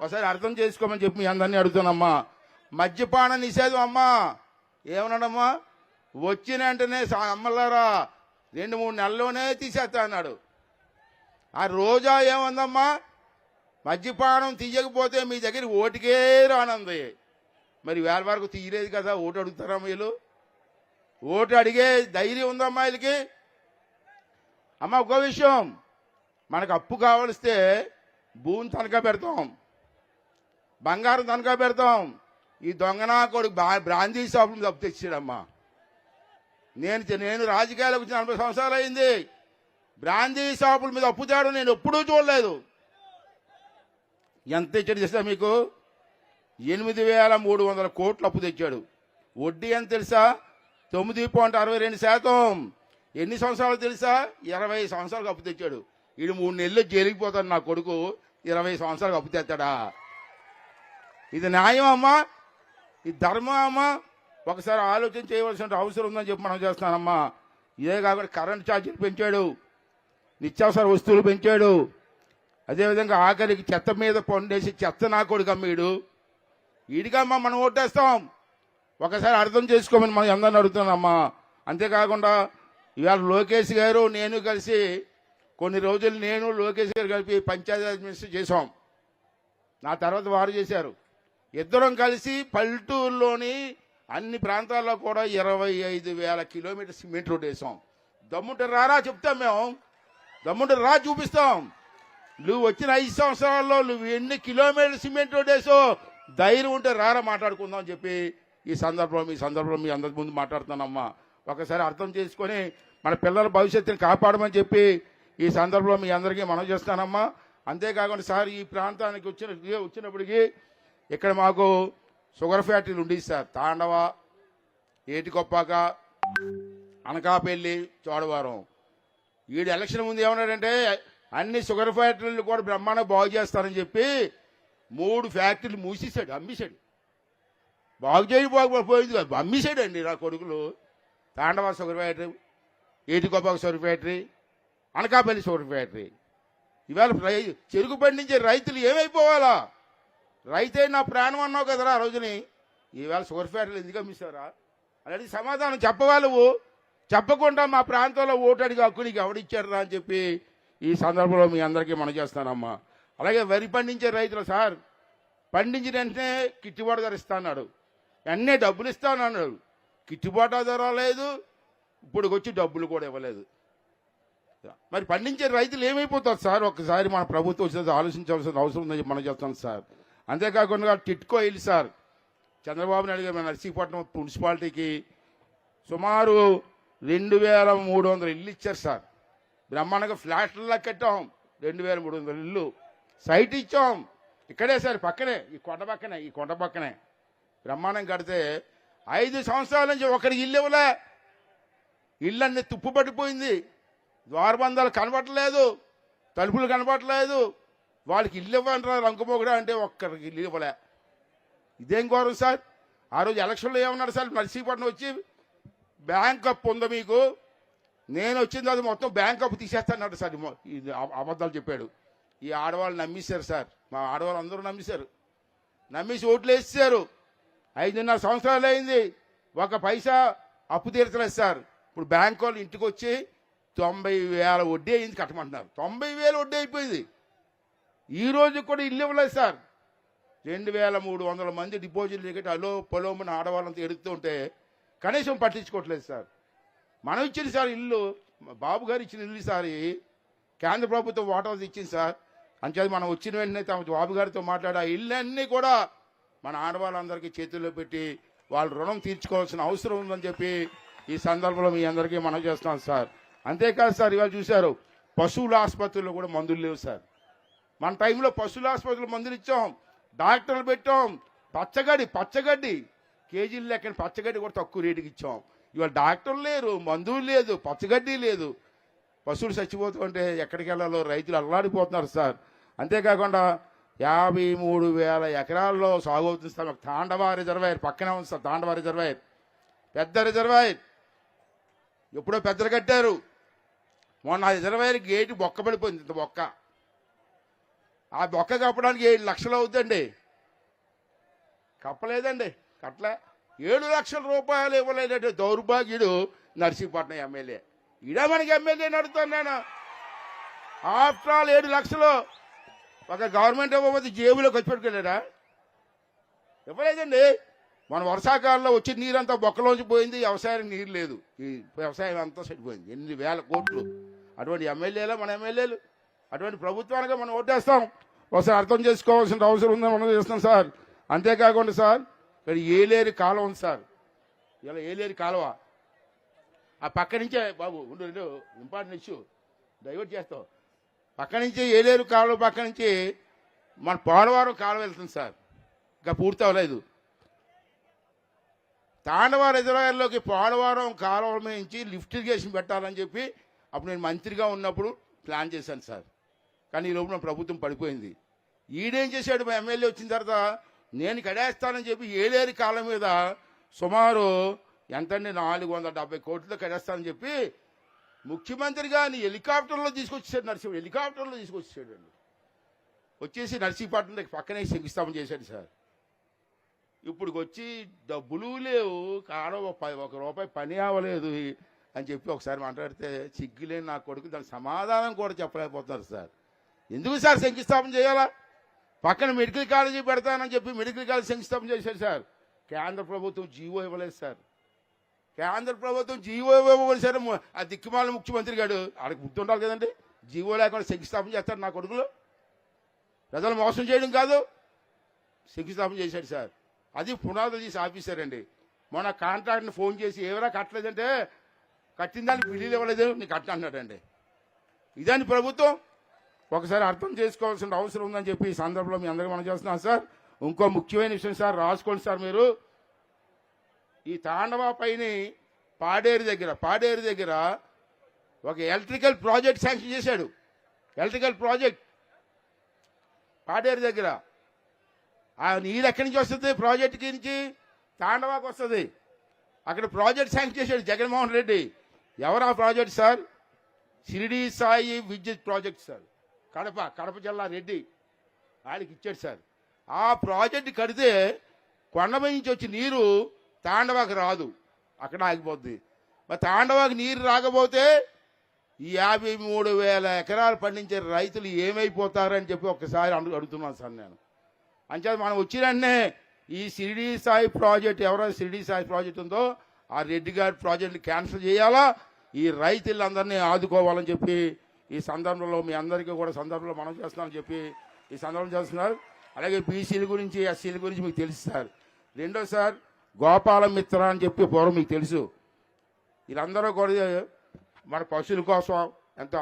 ఒకసారి అర్థం చేసుకోమని చెప్పి మీ అందరినీ అడుగుతానమ్మా. మద్యపాన నిషేధం అమ్మా. ఏమన్నాడమ్మా? వచ్చిన వెంటనే అమ్మలారా రెండు మూడు నెలల్లోనే తీసేస్తా అన్నాడు. ఆ రోజా ఏముందమ్మా? మద్యపానం తీయకపోతే మీ దగ్గర ఓటుకే రానుంది. మరి వేల వరకు తీయలేదు కదా ఓటు అడుగుతారా వీళ్ళు ఓటు అడిగే ధైర్యం ఉందమ్మా వీళ్ళకి? అమ్మ ఒక విషయం. మనకు అప్పు కావలిస్తే భూమి తనఖా పెడతాం. బంగారం తనఖా పెడతాం. ఈ దొంగనా కొడుకు బా బ్రాందీ షాపులు తప్పు తెచ్చాడమ్మా నేను నేను రాజకీయాలకు వచ్చిన నలభై సంవత్సరాలు అయింది. బ్రాందీ షాపుల మీద అప్పు తేడం నేను ఎప్పుడూ చూడలేదు. ఎంత తెచ్చాడు తెలుసా మీకు? ఎనిమిది వేల మూడు వందల కోట్లు అప్పు తెచ్చాడు. వడ్డీ ఎంత తెలుసా? తొమ్మిది పాయింట్ అరవై రెండు శాతం. ఎన్ని సంవత్సరాలు తెలుసా? ఇరవై సంవత్సరాలకు అప్పు తెచ్చాడు. వీడు మూడు నెలలు జైలుకి పోతాడు నా కొడుకు. ఇరవై సంవత్సరాలకు అప్పు తెస్తాడా? ఇది న్యాయం అమ్మా? ఇది ధర్మం అమ్మా? ఒకసారి ఆలోచన చేయవలసిన అవసరం ఉందని చెప్పి మనం చేస్తున్నానమ్మా. ఇదే కాకుండా కరెంట్ ఛార్జీలు పెంచాడు. నిత్యావసర వస్తువులు పెంచాడు. అదేవిధంగా ఆఖరికి చెత్త మీద పండేసి చెత్త నా కొడుకు అమ్మీడు ఈడికమ్మా మనం ఓటేస్తాం. ఒకసారి అర్థం చేసుకోమని మనం అందరిని అడుగుతున్నామ్మా అంతేకాకుండా ఇవాళ లోకేష్ గారు నేను కలిసి కొన్ని రోజులు నేను లోకేష్ గారు కలిపి పంచాయతీ మినిస్టర్ చేసాం నా తర్వాత వారు చేశారు. ఇద్దరం కలిసి పల్లెటూరులోని అన్ని ప్రాంతాల్లో కూడా ఇరవై ఐదు వేల కిలోమీటర్ సిమెంట్ రోడ్ వేసాం. దమ్ముంటే రారా చెప్తాం మేము. దమ్ముంటే రా చూపిస్తాం. నువ్వు వచ్చిన ఐదు సంవత్సరాల్లో నువ్వు ఎన్ని కిలోమీటర్ సిమెంట్ రోడ్ వేసో ధైర్యం ఉంటే రారా మాట్లాడుకుందాం అని చెప్పి ఈ సందర్భం మీ సందర్భంలో మీ అందరి ముందు మాట్లాడుతానమ్మా ఒకసారి అర్థం చేసుకొని మన పిల్లల భవిష్యత్తుని కాపాడమని చెప్పి ఈ సందర్భంలో మీ అందరికీ మనం చేస్తానమ్మా అంతేకాకుండా సార్ ఈ ప్రాంతానికి వచ్చిన వచ్చినప్పటికీ ఇక్కడ మాకు షుగర్ ఫ్యాక్టరీలు ఉండేవి సార్. తాండవ ఏటికొప్పాక అనకాపల్లి చోడవరం. ఈడు ఎలక్షన్ ముందు ఏమన్నాడంటే అన్ని షుగర్ ఫ్యాక్టరీలు కూడా బ్రహ్మాండం బాగు చేస్తారని చెప్పి మూడు ఫ్యాక్టరీలు మూసేశాడు అమ్మేశాడు. బాగు చేయకపోయింది కాదు అమ్మేశాడండి నా కొడుకులు. Thandava sugar factory Etikoppaka sugar factory Anakapalli sugar factory. ఇవాళ రై- చెరుకు పండించే రైతులు ఏమైపోవాలా? రైతే నా ప్రాణం అన్నావు కదరా ఆ రోజుని? ఈవేళ షుగర్ ఫ్యాక్టరీలు ఎందుకు అమ్మిస్తారా అలాంటి సమాధానం చెప్పవా నువ్వు? చెప్పకుండా మా ప్రాంతంలో ఓటడికి హక్కులకి ఎవడిచ్చారా అని చెప్పి ఈ సందర్భంలో మీ అందరికీ మనం చేస్తానమ్మా. అలాగే వరి పండించే రైతులు సార్ పండించిన వెంటనే గిట్టుబాటు ధర ఇస్తాడు అన్నాడు. వెంటనే డబ్బులు ఇస్తానన్నాడు అన్నాడు. గిట్టుబాటు ధర లేదు ఇప్పుడుకొచ్చి డబ్బులు కూడా ఇవ్వలేదు. మరి పండించే రైతులు ఏమైపోతారు సార్? ఒక్కసారి మన ప్రభుత్వం వచ్చేది ఆలోచించాల్సిన అవసరం ఉందని మనం చెప్తాం సార్. అంతేకాకుండా టిట్కో ఇల్లు సార్ చంద్రబాబు నాయుడు గారు నర్సీపట్నం మున్సిపాలిటీకి సుమారు రెండు వేల మూడు వందల ఇల్లు ఇచ్చారు సార్. బ్రహ్మాండంగా ఫ్లాట్లలో కట్టాం రెండు వేల మూడు వందల ఇల్లు. సైట్ ఇచ్చాం ఇక్కడే సార్ పక్కనే ఈ కొండ పక్కనే ఈ కొండ పక్కనే. బ్రహ్మాండం కడితే ఐదు సంవత్సరాల నుంచి ఒకరికి ఇల్లు ఇవ్వలే. ఇల్లన్నీ తుప్పు పట్టిపోయింది ద్వారబంధాలు కనబడట్లేదు తలుపులు కనబడట్లేదు వాళ్ళకి ఇల్లు ఇవ్వంటారా రంకుమొగడా అంటే ఒక్కరికి ఇల్లు ఇవ్వలే. ఇదేం గౌరవం సార్? ఆ రోజు ఎలక్షన్లో ఏమన్నాడు సార్? నర్సీపట్నం వచ్చి బ్యాంక్ అప్పు ఉందా మీకు? నేను వచ్చిన తర్వాత మొత్తం బ్యాంక్ అప్పు తీసేస్తానన్నాడు సార్. అబద్ధాలు చెప్పాడు. ఈ ఆడవాళ్ళు నమ్మేశారు సార్. మా ఆడవాళ్ళు అందరూ నమ్మేశారు. నమ్మేసి ఓట్లు వేసేసారు ఐదున్నర సంవత్సరాలు అయింది. ఒక పైసా అప్పు తీర్చలేదు సార్. ఇప్పుడు బ్యాంక్ వాళ్ళు ఇంటికి వచ్చి తొంభై వేల వడ్డీ అయింది కట్టమంటున్నారు. తొంభై వేల వడ్డీ అయిపోయింది. ఈ రోజు కూడా ఇల్లు ఇవ్వలేదు సార్. రెండు వేల మూడు వందల మంది డిపాజిట్లు టికెట్ అలో పొలోమని ఆడవాళ్ళంతా ఎడుగుతుంటే కనీసం పట్టించుకోవట్లేదు సార్. మనం ఇచ్చింది సార్ ఇల్లు బాబు గారు ఇచ్చిన ఇల్లు సార్ కేంద్ర ప్రభుత్వం వాటాలు ఇచ్చింది సార్. అంచేది మనం వచ్చిన వెంటనే తమ బాబు గారితో మాట్లాడి ఆ ఇల్లు అన్నీ కూడా మన ఆడవాళ్ళందరికీ చేతుల్లో పెట్టి వాళ్ళ రుణం తీర్చుకోవాల్సిన అవసరం ఉందని చెప్పి ఈ సందర్భంలో మీ అందరికీ మనం చేస్తున్నాం సార్. అంతేకాదు సార్ ఇవాళ చూశారు పశువుల ఆసుపత్రుల్లో కూడా మందులు లేవు సార్. మన టైంలో పశువుల ఆసుపత్రులు మందులు ఇచ్చాం. డాక్టర్లు పెట్టాం. పచ్చగడ్డి పచ్చగడ్డి. కేజీలు లెక్కన పచ్చగడ్డి కూడా తక్కువ రేటుకి ఇచ్చాం. ఇవాళ డాక్టర్లు లేరు మందులు లేదు పచ్చగడ్డి లేదు. పశువులు చచ్చిపోతుంటే ఎక్కడికి వెళ్ళాలో? రైతులు అల్లాడిపోతున్నారు సార్. అంతేకాకుండా యాభై మూడు వేల ఎకరాల్లో సాగు అవుతుంది సార్. మాకు తాండవ రిజర్వాయర్ పక్కనే ఉంది సార్ తాండవ రిజర్వాయర్. పెద్ద రిజర్వాయర్. ఎప్పుడో పెద్దలు కట్టారు. మొన్న ఆ రిజర్వాయర్ గేటు బొక్క పడిపోయింది ఇంత బొక్క. ఆ బొక్క కప్పడానికి ఏడు లక్షలు అవుతుందండి కప్పలేదండి కట్టలే ఏడు లక్షల రూపాయలు ఇవ్వలేదంటే దౌర్భాగ్యుడు నర్సీపట్నం ఎమ్మెల్యే. ఇడా మనకి ఎమ్మెల్యే నడుతున్నాను నేను ఆఫ్టర్ ఆల్ ఏడు లక్షలు ఒక గవర్నమెంట్ ఇవ్వకపోతే జేబులో వచ్చి పెట్టుకెళ్ళాడా ఇవ్వలేదండి. మన వర్షాకాలంలో వచ్చి నీరంతా బొక్కలోంచి పోయింది వ్యవసాయానికి నీరు లేదు. ఈ వ్యవసాయం అంతా చెడిపోయింది. ఎన్ని వేల కోట్లు. అటువంటి ఎమ్మెల్యేలు మన ఎమ్మెల్యేలు. అటువంటి ప్రభుత్వానికి మనం ఓటేస్తాం. ఒకసారి అర్థం చేసుకోవాల్సిన అవసరం ఉందని మనం చేస్తాం సార్. అంతేకాకుండా సార్ ఇక్కడ ఏలేరు కాలువ ఉంది సార్. ఇలా ఏలేరు కాలువ. ఆ పక్క నుంచే బాబు ఉండు రెండు ఇంపార్టెంట్ ఇష్యూ. డైవర్ట్ చేస్తావు పక్క నుంచి ఏలేరు కాలువ పక్క నుంచి మన పోలవరం కాలువ వెళ్తుంది సార్. ఇంకా పూర్తి అవ్వలేదు. తాండవ రిజర్వాయర్లోకి పోలవరం కాలువ నుంచి లిఫ్ట్ ఇరిగేషన్ పెట్టాలని చెప్పి అప్పుడు నేను మంత్రిగా ఉన్నప్పుడు ప్లాన్ చేశాను సార్. కానీ ఈ లోపల ప్రభుత్వం పడిపోయింది. ఈడేం చేశాడు? మా ఎమ్మెల్యే వచ్చిన తర్వాత నేను కడేస్తానని చెప్పి ఏలేరు కాలం మీద సుమారు ఎంతండి? నాలుగు వందల డెబ్బై కోట్లతో కడేస్తానని చెప్పి ముఖ్యమంత్రి గారిని హెలికాప్టర్లో తీసుకొచ్చాడు నర్సింహ. హెలికాప్టర్లో తీసుకొచ్చాడు అండి వచ్చేసి నర్సీపట్నం దగ్గర పక్కనే శంకుస్థాపన చేశాడు సార్. ఇప్పుడు వచ్చి డబ్బులు లేవు. కాడ ఒక ఒక రూపాయి పని అవ్వలేదు అని చెప్పి ఒకసారి మాట్లాడితే సిగ్గులేని నా కొడుకు. దానికి సమాధానం కూడా చెప్పలేకపోతున్నారు సార్. ఎందుకు సార్ శంకుస్థాపన చేయాలా? పక్కన మెడికల్ కాలేజీ పెడతానని చెప్పి మెడికల్ కాలేజ్ శంకుస్థాపన చేశారు సార్. కేంద్ర ప్రభుత్వం జీవో ఇవ్వలేదు సార్. కేంద్ర ప్రభుత్వం జీవో ఇవ్వలేదు సార్ ఆ దిక్కుమాల ముఖ్యమంత్రి గారు ఆడికి బుద్ధి ఉండాలి కదండి. జీవో లేకుండా శంకుస్థాపన చేస్తారు నా కొడుకులు. ప్రజలు మోసం చేయడం కాదు. శంకుస్థాపన చేశాడు సార్. అది పునాదులు తీసి ఆఫీసర్ మొన్న కాంట్రాక్ట్ని ఫోన్ చేసి ఎవరా కట్టలేదంటే కట్టిన దానికి బిల్లులు ఇవ్వలేదు నీకు కట్ట అన్నాడండి ఇదని ప్రభుత్వం? ఒకసారి అర్థం చేసుకోవాల్సిన అవసరం ఉందని చెప్పి ఈ సందర్భంలో మీ అందరికీ మనం చేస్తున్నాం సార్. ఇంకో ముఖ్యమైన విషయం సార్ రాసుకోండి సార్ మీరు. ఈ తాండవ పైన పాడేరు దగ్గర పాడేరు దగ్గర ఒక ఎలక్ట్రికల్ ప్రాజెక్ట్ శాంక్షన్ చేశాడు. Electrical project. పాడేరు దగ్గర. ఆ నీరు ఎక్కడి నుంచి వస్తుంది? ప్రాజెక్ట్ నుంచి తాండవాకు వస్తుంది. అక్కడ ప్రాజెక్ట్ శాంక్షన్ చేశాడు జగన్మోహన్ రెడ్డి. ఎవరు ఆ ప్రాజెక్ట్ సార్? షిరిడి సాయి విద్యుత్ ప్రాజెక్ట్ సార్. కడప కడప జిల్లా రెడ్డి ఆయనకి ఇచ్చాడు సార్. ఆ ప్రాజెక్ట్ కడితే కొండపై నుంచి వచ్చి నీరు తాండవాకి రాదు. అక్కడ ఆగిపోద్ది. మరి తాండవాకి నీరు రాకపోతే ఈ యాభై మూడు వేల ఎకరాలు పండించే రైతులు ఏమైపోతారని చెప్పి ఒక్కసారి అడుగు అడుగుతున్నాను సార్ నేను. అంచేది మనం వచ్చినన్నే ఈ షిరిడి సాయి ప్రాజెక్ట్ ఎవరైనా షిరిడి సాయి ప్రాజెక్ట్ ఉందో ఆ రెడ్డి గారి ప్రాజెక్టుని క్యాన్సిల్ చేయాలా? ఈ రైతులందరినీ ఆదుకోవాలని చెప్పి ఈ సందర్భంలో మీ అందరికీ కూడా సందర్భంలో మనం చేస్తున్నామని చెప్పి ఈ సందర్భం చేస్తున్నారు. అలాగే బీసీల గురించి ఎస్సీల గురించి మీకు తెలుసు సార్ రెండో సార్ గోపాల మిత్ర అని చెప్పి పూర్వం మీకు తెలుసు. వీళ్ళందరూ కూడా మన పశువుల కోసం ఎంతో